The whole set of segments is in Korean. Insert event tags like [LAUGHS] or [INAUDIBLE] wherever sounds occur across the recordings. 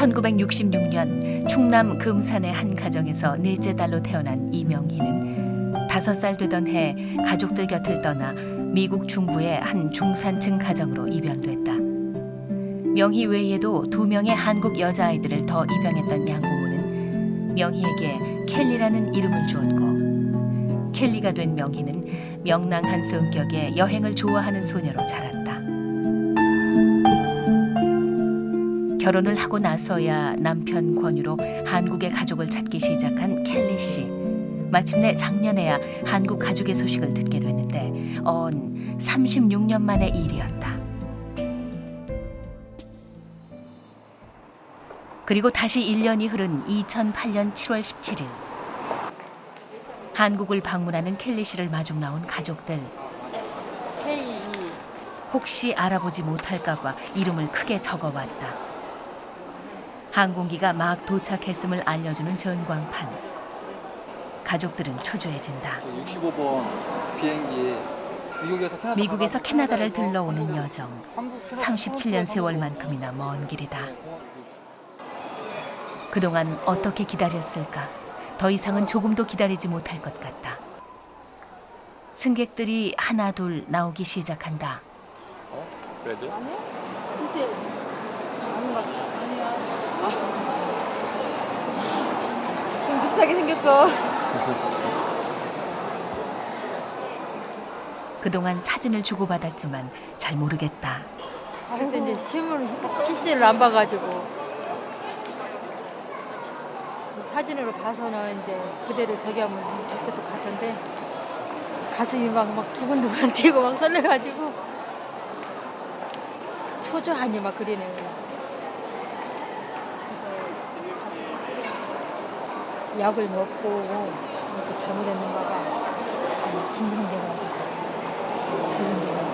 1966년 충남 금산의 한 가정에서 넷째 딸로 태어난 이명희는 다섯 살 되던 해 가족들 곁을 떠나 미국 중부의 한 중산층 가정으로 입양됐다. 명희 외에도 두 명의 한국 여자아이들을 더 입양했던 양부모는 명희에게 켈리라는 이름을 주었고 켈리가 된 명희는 명랑한 성격에 여행을 좋아하는 소녀로 자랐다. 결혼을 하고 나서야 남편 권유로 한국의 가족을 찾기 시작한 켈리 씨. 마침내 작년에야 한국 가족의 소식을 듣게 됐는데 언 36년 만의 일이었다. 그리고 다시 1년이 흐른 2008년 7월 17일. 한국을 방문하는 켈리 씨를 마중 나온 가족들. 혹시 알아보지 못할까봐 이름을 크게 적어왔다. 항공기가 막 도착했음을 알려주는 전광판. 가족들은 초조해진다. 65번 비행기 미국에서 캐나다 미국에서 캐나다를 들러오는 여정. 한국 캐나다 37년 세월만큼이나 먼 길이다. 그동안 어떻게 기다렸을까? 더 이상은 조금도 기다리지 못할 것 같다. 승객들이 하나 둘 나오기 시작한다. 그래도 글쎄 아닌 것 같아. 아니야. 좀 비싸게 생겼어. 그동안 사진을 주고받았지만 잘 모르겠다. 그래서 이제 실물 실제를 안 봐가지고 사진으로 봐서는 이제 그대로 저기 하면 알 것도 같은데 가슴이 막, 막 두근두근 [LAUGHS] 뛰고 막 설레가지고 초조하니 막 그리네요. 그래서 약을 먹고 이렇게 잘못했는가 봐. 긴장돼가지고 두근두근.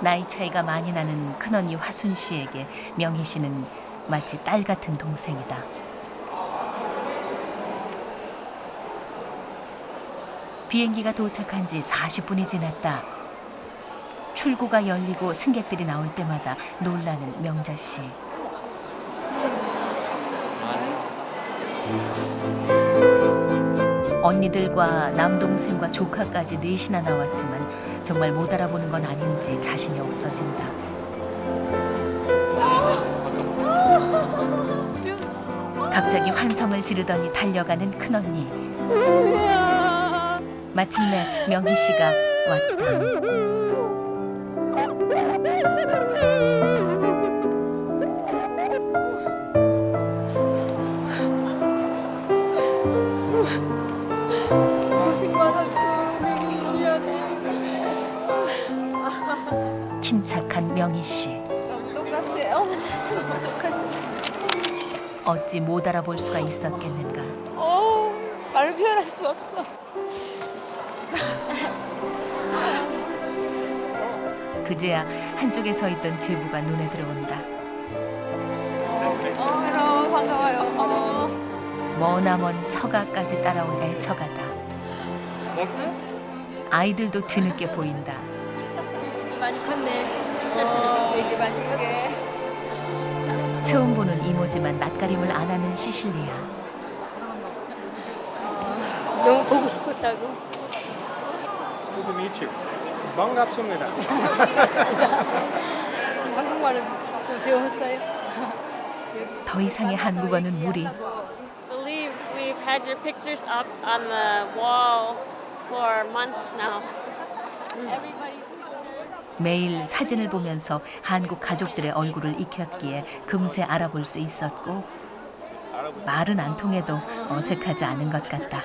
나이 차이가 많이 나는 큰언니 화순 씨에게 명희 씨는 마치 딸 같은 동생이다. 비행기가 도착한 지 40분이 지났다. 출구가 열리고 승객들이 나올 때마다 놀라는 명자 씨. 언니들과 남동생과 조카까지 넷이나 나왔지만 정말 못 알아보는 건 아닌지 자신이 없어진다. 갑자기 환성을 지르더니 달려가는 큰언니. 마침내 명희 씨가 왔다. 침착한 명희 씨. 똑같아요. 똑같아. 어찌 못 알아볼 수가 있었겠는가. 어, 말로 표현할 수 없어. 그제야 한쪽에 서 있던 제부가 눈에 들어온다. 어, 헬로 반가워요. 어. 머나먼 처가까지 따라온 애처가다. 아이들도 뒤늦게 보인다. 많이 컸네. 되게 많이 컸어. 처음 보는 이모지만 낯가림을 안 하는 시실리아. 너무 보고 싶었다고. Meet you. 반갑습니다. [LAUGHS] 한국말을 좀 배웠어요. 더 이상의 한국어는 무리. believe we've had your pictures up on the wall for months now. Everybody's 매일 사진을 보면서 한국 가족들의 얼굴을 익혔기에 금세 알아볼 수 있었고 말은 안 통해도 어색하지 않은 것 같다.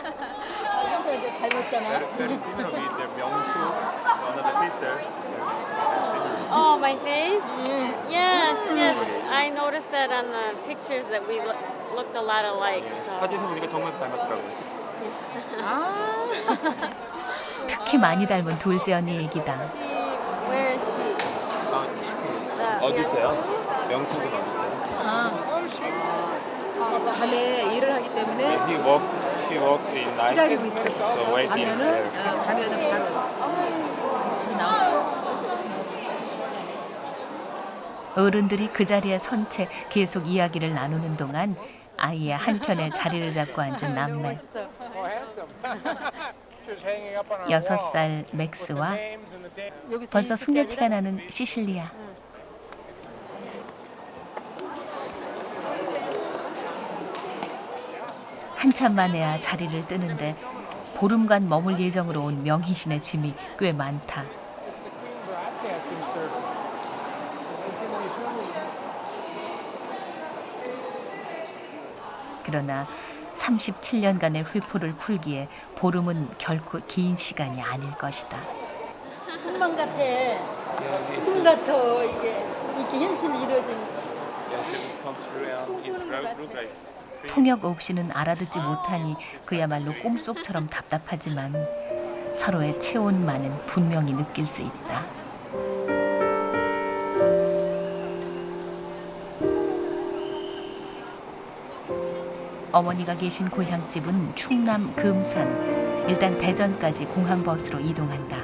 이제 닮았잖아. The sisters. Oh, my face? Yes, yes. I noticed that on the pictures that we look, looked a lot alike. So. 사진에서 보니까 정말 닮았더라고요. 특히 많이 닮은 둘째 언니 얘기다. She, where is she? 아, The, 어디 있어요? 명숙은 어디 있어요? 밤에 일을 하기 때문에 He work, she works in night. 기다리고 있어요. So waiting 가면은 there. 어, 가면은 바로. 어른들이 그 자리에 선 채 계속 이야기를 나누는 동안 아이의 한편에 자리를 잡고 앉은 남매. 여섯 살 맥스와 벌써 아니라 나는 시실리아. 한참 만에야 자리를 뜨는데 보름간 머물 예정으로 온 명희신의 짐이 꽤 많다. 그러나 37년간의 회포를 풀기에 보름은 결코 긴 시간이 아닐 것이다. 꿈만 같아. 꿈 같아 이게 이렇게 현실이 이루어지니까. 통역 없이는 알아듣지 못하니 그야말로 꿈속처럼 답답하지만 서로의 체온만은 분명히 느낄 수 있다. 어머니가 계신 고향집은 충남 금산. 일단 대전까지 공항버스로 이동한다.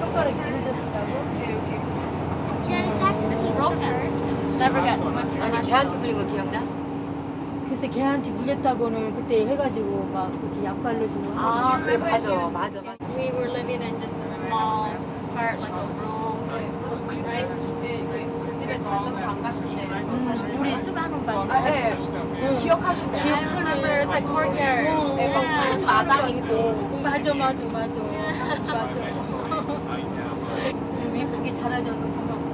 손가락이 길어졌다고? Never got. 아니 걔한테 부린 거 기억나? 글쎄 걔한테 물렸다고는 그때 해가지고 막 그렇게 약 발라주고 아 그래 맞아 맞아 We were living in just a small part, like a room. 음, 우리 조그만 방 아, 네. 응. remember it's like courtyard. 응, Yeah. 마당이고 응, 맞아 맞아 맞아 맞아 이쁘게 자라줘서 고맙고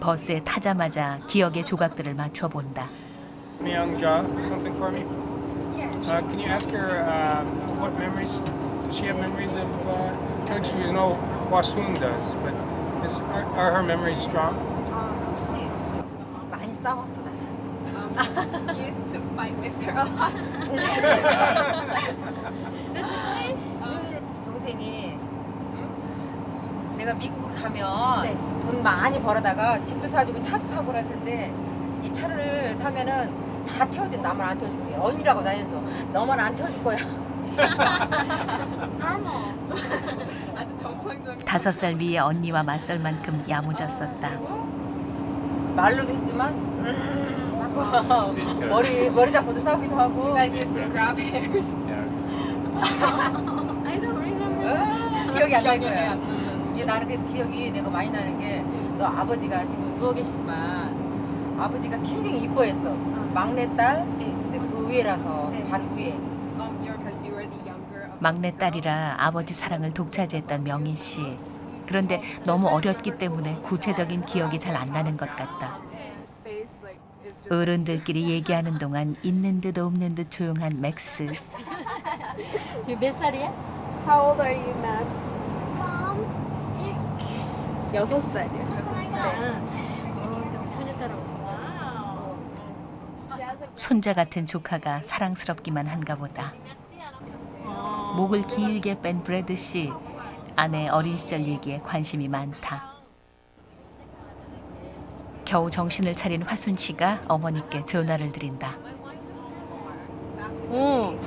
버스에 타자마자 기억의 조각들을 맞춰 본다. Myung Ja, something for me? Uh, can you ask her uh, what memories? Does she have memories of? Uh, she was know Wassoon does, but is, are, are her memories strong? 많이 싸웠어 나 [LAUGHS] 동생이 내가 미국 가면 돈 많이 벌어다가 집도 사주고 차도 사고 그럴 텐데 이 차를 사면은 다 태워준 나만 안 태워줄게 언니라고 다녔어 너만 안 태워줄 거야 다섯 살 위의 언니와 맞설 만큼 야무졌었다. 말로도 했지만 음, 자꾸 [LAUGHS] 머리 머리 잡고도 싸우기도 하고 I don't remember. 아, 기억이 안 날 거야. 이제 나는 그래도 기억이 내가 많이 나는 게 너 아버지가 지금 누워 계시지만 아버지가 굉장히 이뻐했어. 막내딸 그 위에라서 바로 위에. 막내딸이라 아버지 사랑을 독차지했던 명희 씨. 그런데 너무 어렸기 때문에 구체적인 기억이 잘 안 나는 것 같다. 어른들끼리 얘기하는 동안 있는 듯 없는 듯 조용한 맥스. 지금 몇 살이야? How old are you, Max? 여섯 살이야 어, 소녀딸하고. 손자 같은 조카가 사랑스럽기만 한가 보다. 목을 길게 뺀 브래드 씨. 아내 어린 시절 얘기에 관심이 많다. 겨우 정신을 차린 화순 씨가 어머니께 전화를 드린다. 어,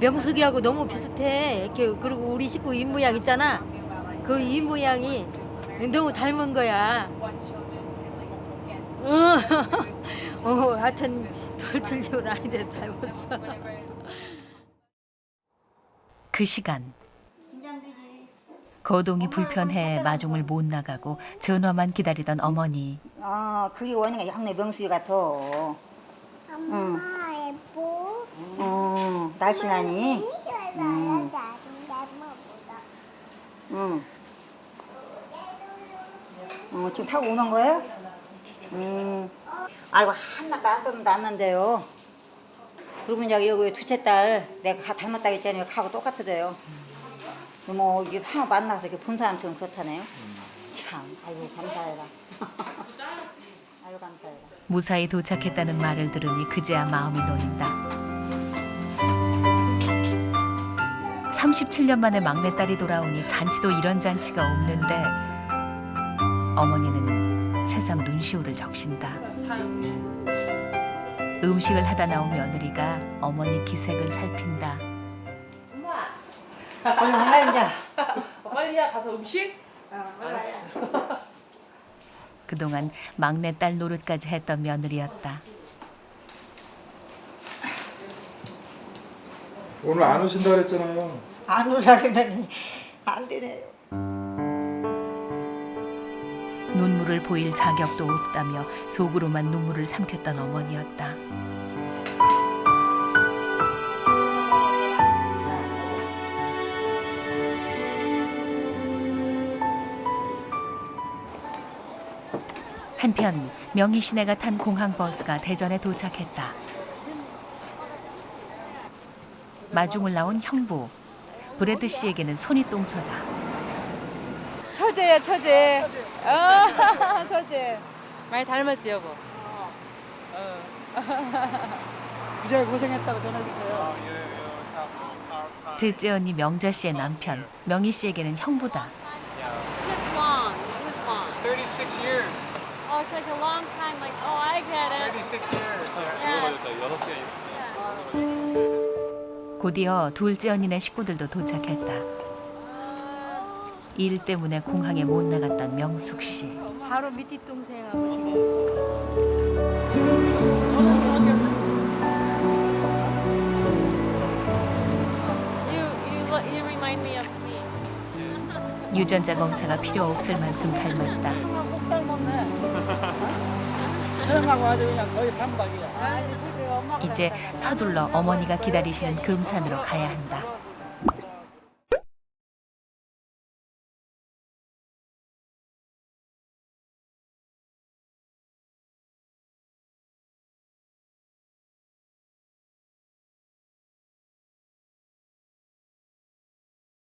명숙이하고 너무 비슷해. 이렇게 그리고 우리 식구 입 모양 있잖아. 그 입 모양이 너무 닮은 거야. 어, [LAUGHS] 어, 하여튼 돌출리온 아이들 닮았어. 그 시간 거동이 불편해 마중을 못 나가고 전화만 기다리던 어머니 아, 그게 원이가 양내 명수기 같아. 엄마 예뻐. 어, 날씬하니? 음. 응. 어, 지금 타고 오는 거예요? 음. 아이고, 안좀 났는데요. 그러면 이제 여기 둘째 딸, 내가 가- 닮았다 했잖아요. 하고 똑같으대요. 뭐, 이게 하나 만나서 이렇게 본 사람처럼 그렇다네요. 참, 아이고, 감사해라. [LAUGHS] 아이고, 감사해라. 무사히 도착했다는 말을 들으니 그제야 마음이 놓인다. 37년 만에 막내딸이 돌아오니 잔치도 이런 잔치가 없는데 어머니는 새삼 눈시울을 적신다. 음식을 하다 나온 며느리가 어머니 기색을 살핀다. 오늘 만나 이제. 빨리야 가서 음식? 알았어. [LAUGHS] 그동안 막내 딸 노릇까지 했던 며느리였다. 오늘 안 오신다 그랬잖아요. 안 오라 그러더니 안 되네요. 눈물을 보일 자격도 없다며 속으로만 눈물을 삼켰던 어머니였다. 한편 명희 씨네가 탄 공항 버스가 대전에 도착했다. 마중을 나온 형부 브래드 씨에게는 손이 똥서다. 처제야 처제. 어, 처제. 많이 닮았지 여보. 부자 고생했다고 전해주세요. 셋째 언니 명자 씨의 남편 명희 씨에게는 형부다. Just long. It was long. 36 years. Oh, it's like a long time. Like, oh, I get it. 36 years. Yeah. Yeah. 곧이어 둘째 언니네 식구들도 도착했다. 일 때문에 공항에 못 나갔던 명숙 씨. 바로 밑뒷 동생하고. 유전자 검사가 필요 없을 만큼 닮았다. 꼭 닮았네. 처형하고 아주 그냥 거의 반박이야. 아니, 처제 엄마가 이제. 서둘러 어머니가 기다리시는 금산으로 가야 한다.